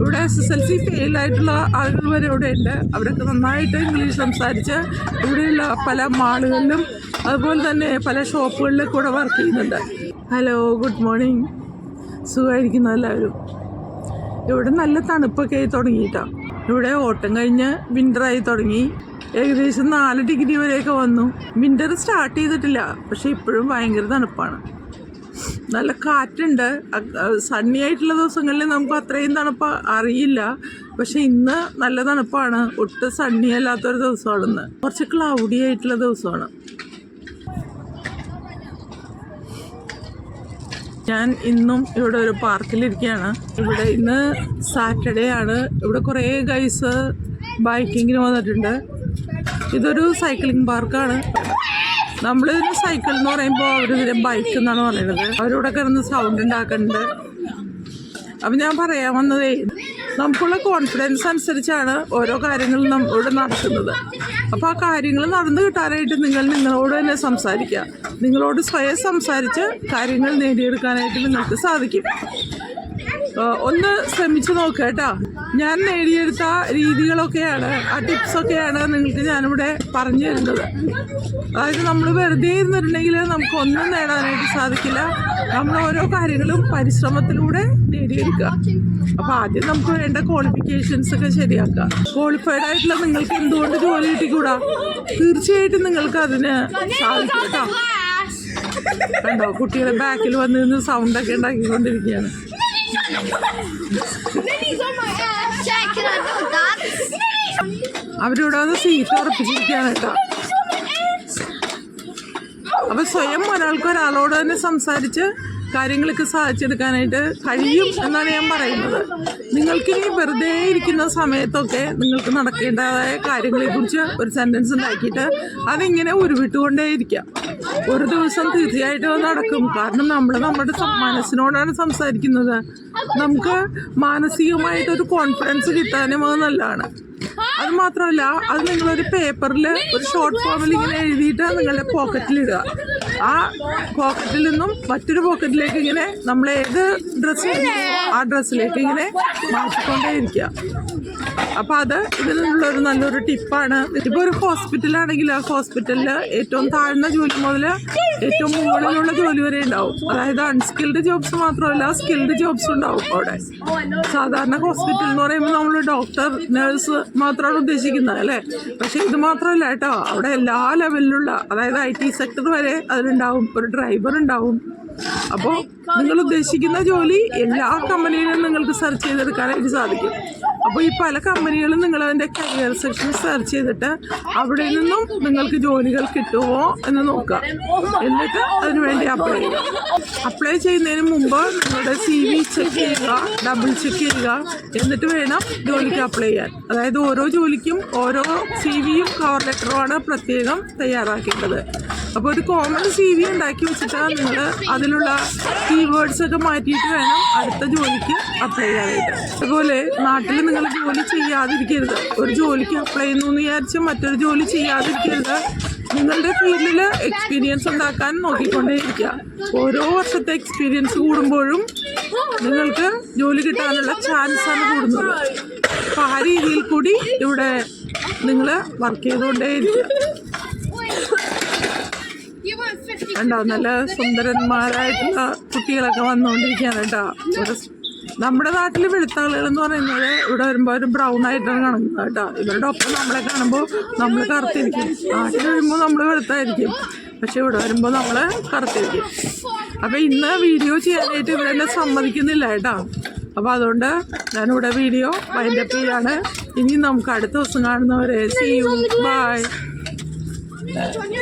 ഇവിടെ S S L C ഫെയിലായിട്ടുള്ള ആളുകൾ വരെ ഇവിടെ ഉണ്ട്. അവരൊക്കെ നന്നായിട്ട് ഇംഗ്ലീഷ് സംസാരിച്ച് ഇവിടെയുള്ള പല മാളുകളിലും അതുപോലെ തന്നെ പല ഷോപ്പുകളിലും കൂടെ വർക്ക് ചെയ്യുന്നുണ്ട്. ഹലോ ഗുഡ് മോർണിംഗ് സുഖമായിരിക്കുന്നു എല്ലാവരും. ഇവിടെ നല്ല തണുപ്പൊക്കെ ആയി തുടങ്ങിയിട്ടാണ് ഇവിടെ ഓട്ടം കഴിഞ്ഞ് വിന്ററായി തുടങ്ങി. ഏകദേശം നാല് ഡിഗ്രി വരെയൊക്കെ വന്നു. വിന്റർ സ്റ്റാർട്ട് ചെയ്തിട്ടില്ല. പക്ഷേ ഇപ്പോഴും ഭയങ്കര തണുപ്പാണ്. നല്ല കാറ്റുണ്ട്. സണ്ണി ആയിട്ടുള്ള ദിവസങ്ങളിൽ നമുക്ക് അത്രയും തണുപ്പ് അറിയില്ല. പക്ഷെ ഇന്ന് നല്ല തണുപ്പാണ്. ഒട്ടും സണ്ണി അല്ലാത്തൊരു ദിവസമാണ് ഇന്ന്. കുറച്ച് ക്ലൗഡി ആയിട്ടുള്ള ദിവസമാണ്. ഞാൻ ഇന്നും ഇവിടെ ഒരു പാർക്കിലിരിക്കുകയാണ്. ഇവിടെ ഇന്ന് സാറ്റർഡേ ആണ്. ഇവിടെ കുറേ ഗൈസ് ബൈക്കിങ്ങിന് വന്നിട്ടുണ്ട്. ഇതൊരു സൈക്ലിംഗ് പാർക്കാണ് നമ്മളിതിന് സൈക്കിൾ എന്ന് പറയുമ്പോൾ അവരിതിന് ബൈക്ക് എന്നാണ് പറയുന്നത്. അവരിവിടെ കിടന്ന് സൗണ്ട് ഉണ്ടാക്കുന്നുണ്ട് അപ്പം ഞാൻ പറയാൻ വന്നതേ നമുക്കുള്ള കോൺഫിഡൻസ് അനുസരിച്ചാണ് ഓരോ കാര്യങ്ങളും നമ്മളോട് നടക്കുന്നത്. അപ്പോൾ ആ കാര്യങ്ങൾ നടന്നു കിട്ടാനായിട്ട് നിങ്ങൾ നിങ്ങളോട് തന്നെ സംസാരിക്കുക. നിങ്ങളോട് സ്വയം സംസാരിച്ച് കാര്യങ്ങൾ നേടിയെടുക്കാനായിട്ട് നിങ്ങൾക്ക് സാധിക്കും. ഒന്ന് ശ്രമിച്ചു നോക്കുക കേട്ടോ. ഞാൻ നേടിയെടുത്ത രീതികളൊക്കെയാണ് ആ ടിപ്സൊക്കെയാണ് നിങ്ങൾക്ക് ഞാനിവിടെ പറഞ്ഞു തരുന്നത്. അതായത് നമ്മൾ വെറുതെ ഇരുന്നിട്ടുണ്ടെങ്കിൽ നമുക്ക് ഒന്നും നേടാനായിട്ട് സാധിക്കില്ല. നമ്മൾ ഓരോ കാര്യങ്ങളും പരിശ്രമത്തിലൂടെ നേടിയെടുക്കുക. അപ്പോൾ ആദ്യം നമുക്ക് വേണ്ട ക്വാളിഫിക്കേഷൻസ് ഒക്കെ ശരിയാക്കുക. ക്വാളിഫൈഡ് ആയിട്ടുള്ള നിങ്ങൾക്ക് എന്തുകൊണ്ട് ജോലി കിട്ടിക്കൂടാ? തീർച്ചയായിട്ടും നിങ്ങൾക്ക് അതിന് സാധിക്കും കണ്ടോ കുട്ടികളെ ബാക്കിൽ വന്ന് നിന്ന് സൗണ്ടൊക്കെ ഉണ്ടാക്കിക്കൊണ്ടിരിക്കുകയാണ്. അവരിവിടെ സീറ്റ് ഉറപ്പിച്ചിരിക്കുകയാണ് കേട്ടോ. അപ്പൊ സ്വയം ഒരാൾക്ക് ഒരാളോട് തന്നെ സംസാരിച്ച് കാര്യങ്ങളൊക്കെ സാധിച്ചെടുക്കാനായിട്ട് കഴിയും എന്നാണ് ഞാൻ പറയുന്നത്. നിങ്ങൾക്ക് നിങ്ങൾക്കിനി വെറുതെ ഇരിക്കുന്ന സമയത്തൊക്കെ നിങ്ങൾക്ക് നടക്കേണ്ടതായ കാര്യങ്ങളെക്കുറിച്ച് ഒരു സെന്റൻസ് ഉണ്ടാക്കിയിട്ട് അതിങ്ങനെ ഉരുവിട്ടുകൊണ്ടേ ഇരിക്കാം. ഒരു ദിവസം തീർച്ചയായിട്ടും നടക്കും. കാരണം നമ്മൾ നമ്മുടെ മനസ്സിനോടാണ് സംസാരിക്കുന്നത്. നമുക്ക് മാനസികമായിട്ടൊരു കോൺഫിഡൻസ് കിട്ടാനും അത് നല്ലതാണ്. അത് മാത്രമല്ല അത് നിങ്ങളൊരു പേപ്പറിൽ ഒരു ഷോർട്ട് ഫോമിൽ ഇങ്ങനെ എഴുതിയിട്ട് നിങ്ങളുടെ പോക്കറ്റിൽ ഇടുക ആ പോക്കറ്റിൽ നിന്നും മറ്റൊരു പോക്കറ്റിലേക്ക് ഇങ്ങനെ നമ്മൾ ഏത് ഡ്രസ്സ് ആ ഡ്രസ്സിലേക്ക് ഇങ്ങനെ മാറ്റിക്കൊണ്ടേയിരിക്കുക. അപ്പം അത് ഇതിൽ നിന്നുള്ളൊരു നല്ലൊരു ടിപ്പാണ്. ഇപ്പോൾ ഒരു ഹോസ്പിറ്റലാണെങ്കിൽ ആ ഹോസ്പിറ്റലിൽ ഏറ്റവും താഴ്ന്ന ജോലി മുതൽ ഏറ്റവും മുകളിലുള്ള ജോലി വരെ ഉണ്ടാവും. അതായത് അൺസ്കിൽഡ് ജോബ്സ് മാത്രമല്ല സ്കിൽഡ് ജോബ്സ് ഉണ്ടാവും അവിടെ. സാധാരണ ഹോസ്പിറ്റൽ എന്ന് പറയുമ്പോൾ നമ്മൾ ഡോക്ടർ നഴ്സ് മാത്രമാണ് ഉദ്ദേശിക്കുന്നത് അല്ലേ? പക്ഷെ ഇത് മാത്രമല്ല കേട്ടോ. അവിടെ എല്ലാ ലെവലിലുള്ള അതായത് ഐ ടി സെക്ടർ വരെ അതിലുണ്ടാവും. ഒരു ഡ്രൈവർ ഉണ്ടാവും. അപ്പോൾ നിങ്ങൾ ഉദ്ദേശിക്കുന്ന ജോലി എല്ലാ കമ്പനിയിലും നിങ്ങൾക്ക് സെർച്ച് ചെയ്തെടുക്കാനായിട്ട് സാധിക്കും. അപ്പോൾ ഈ പല കമ്പനികളും നിങ്ങൾ അതിന്റെ കരിയർ സെക്ഷൻ സെർച്ച് ചെയ്തിട്ട് അവിടെ നിന്നും നിങ്ങൾക്ക് ജോലികൾ കിട്ടുമോ എന്ന് നോക്കുക. എന്നിട്ട് അതിന് വേണ്ടി അപ്ലൈ ചെയ്യുക. അപ്ലൈ ചെയ്യുന്നതിന് മുമ്പ് നിങ്ങളുടെ സി വി ചെക്ക് ചെയ്യുക ഡബിൾ ചെക്ക് ചെയ്യുക. എന്നിട്ട് വേണം ജോലിക്ക് അപ്ലൈ ചെയ്യാൻ. അതായത് ഓരോ ജോലിക്കും ഓരോ സി വിയും കവർ ലെറ്ററുമാണ് പ്രത്യേകം തയ്യാറാക്കേണ്ടത്. അപ്പോൾ ഒരു കോമൺ സി വി ഉണ്ടാക്കി വെച്ചിട്ട് നിങ്ങൾ അതിലുള്ള കീവേഡ്സ് ഒക്കെ മാറ്റിയിട്ട് വേണം അടുത്ത ജോലിക്ക് അപ്ലൈ ചെയ്യാനായിട്ട്. അതുപോലെ നാട്ടിൽ നിങ്ങൾ ജോലി ചെയ്യാതിരിക്കരുത്. ഒരു ജോലിക്ക് അപ്ലൈ ചെയ്യുന്നു എന്ന് വിചാരിച്ച് മറ്റൊരു ജോലി ചെയ്യാതിരിക്കരുത്. നിങ്ങളുടെ ഫീൽഡിൽ എക്സ്പീരിയൻസ് ഉണ്ടാക്കാൻ നോക്കിക്കൊണ്ടേയിരിക്കുക. ഓരോ വർഷത്തെ എക്സ്പീരിയൻസ് കൂടുമ്പോഴും നിങ്ങൾക്ക് ജോലി കിട്ടാനുള്ള ചാൻസാണ് കൂടുന്നത്. അപ്പോൾ ആ രീതിയിൽ കൂടി ഇവിടെ നിങ്ങൾ വർക്ക് ചെയ്തുകൊണ്ടേയിരിക്കുക. You want 50 കണ്ടോ? നല്ല സുന്ദരന്മാരായിട്ടുള്ള കുട്ടികളൊക്കെ വന്നുകൊണ്ടിരിക്കുകയാണ് കേട്ടോ. നമ്മുടെ നാട്ടിൽ വെളുത്തകളികൾ എന്ന് പറയുന്നത് ഇവിടെ വരുമ്പോൾ ഒരു ബ്രൗൺ ആയിട്ടാണ് കാണുന്നത് കേട്ടോ. ഇവരുടെ ഒപ്പം നമ്മളെ കാണുമ്പോൾ നമ്മൾ കറുത്തിരിക്കും. നാട്ടിൽ വരുമ്പോൾ നമ്മൾ വെളുത്തായിരിക്കും. പക്ഷെ ഇവിടെ വരുമ്പോൾ നമ്മൾ കറുത്തിരിക്കും. അപ്പോൾ ഇന്ന് വീഡിയോ ചെയ്യാനായിട്ട് ഇവരെന്നെ സമ്മതിക്കുന്നില്ല കേട്ടോ. അപ്പോൾ അതുകൊണ്ട് ഞാനിവിടെ വീഡിയോ വൈൻഡപ്പ് ചെയ്യാണ്. ഇനി നമുക്ക് അടുത്ത ദിവസം കാണുന്നവരെ സി യു ബൈ